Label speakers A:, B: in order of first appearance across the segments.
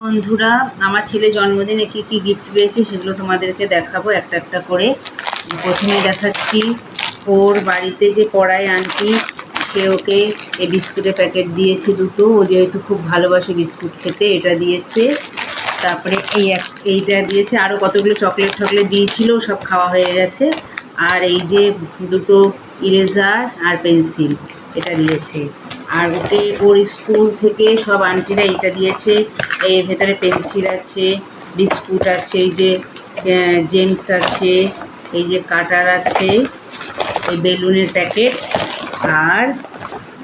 A: বন্ধুরা, আমার ছেলে জন্মদিনে কী কী গিফট পেয়েছে সেগুলো তোমাদেরকে দেখাবো একটা একটা করে। প্রথমে দেখাচ্ছি, ওর বাড়িতে যে পড়ায় আন্টি, সে ওকে এই বিস্কুটের প্যাকেট দিয়েছে দুটো। ও যেহেতু খুব ভালোবাসে বিস্কুট খেতে, এটা দিয়েছে। তারপরে এই এক, এইটা দিয়েছে। আরও কতগুলো চকলেট টকলেট দিয়েছিল, সব খাওয়া হয়ে গেছে। আর এই যে দুটো ইরেজার আর পেন্সিল এটা দিয়েছে। আর ওকে ওর স্কুল থেকে সব আন্টিরা এটা দিয়েছে। এর ভেতরে পেন্সিল আছে, বিস্কুট আছে, এই যে জেমস আছে, এই যে কাটার আছে, এই বেলুনের প্যাকেট আর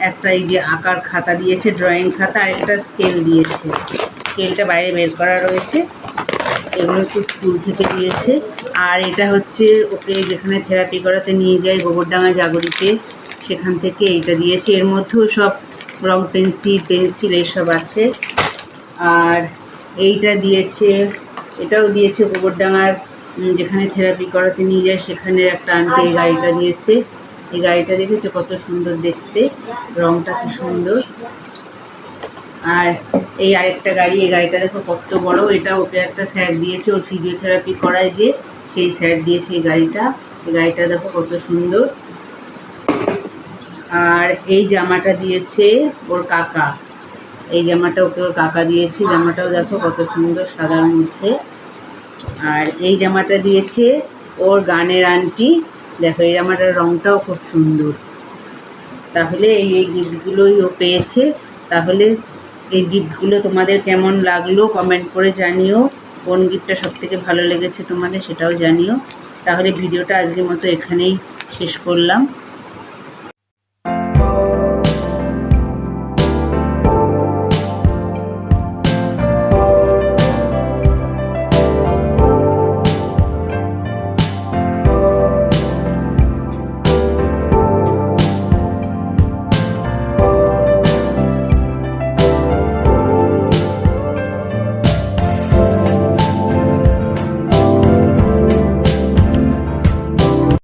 A: একটা এই যে আঁকার খাতা দিয়েছে, ড্রয়িং খাতা আর একটা স্কেল দিয়েছে। স্কেলটা বাইরে বের করা রয়েছে। এগুলো হচ্ছে স্কুল থেকে দিয়েছে। আর এটা হচ্ছে ওকে যেখানে থেরাপি করাতে নিয়ে যায় গোবরডাঙ্গা জাগরিতে। সেখান থেকে এইটা দিয়েছে। এর মধ্যেও সব রং পেন্সিল পেন্সিল এইসব আছে। আর এইটা দিয়েছে এটাও দিয়েছে গোবরডাঙ্গার উম, যেখানে থেরাপি করাতে নিয়ে যায় সেখানে একটা আন্টি এই গাড়িটা দিয়েছে। এই গাড়িটা দেখেছ কত সুন্দর দেখতে রংটা কি সুন্দর। আর এই আরেকটা গাড়ি এই গাড়িটা দেখো কত বড়। এটা ওকে একটা স্যার দিয়েছে ওর ফিজিওথেরাপি করায় যে সেই স্যার দিয়েছে এই গাড়িটা। এই গাড়িটা দেখো কত সুন্দর। আর এই জামাটা দিয়েছে ওর কাকা। এই জামাটা ওকে ওর কাকা দিয়েছে। জামাটাও দেখো কত সুন্দর সাদার মধ্যে। আর এই জামাটা দিয়েছে ওর গানের আন্টি। দেখো, এই জামাটার রংটাও খুব সুন্দর। তাহলে এই এই গিফটগুলোই ও পেয়েছে। তাহলে এই গিফটগুলো তোমাদের কেমন লাগল কমেন্ট করে জানিও। কোন গিফটটা সবথেকে ভালো লেগেছে তোমাদের সেটাও জানিও। তাহলে ভিডিওটা আজকের মতো এখানেই শেষ করলাম।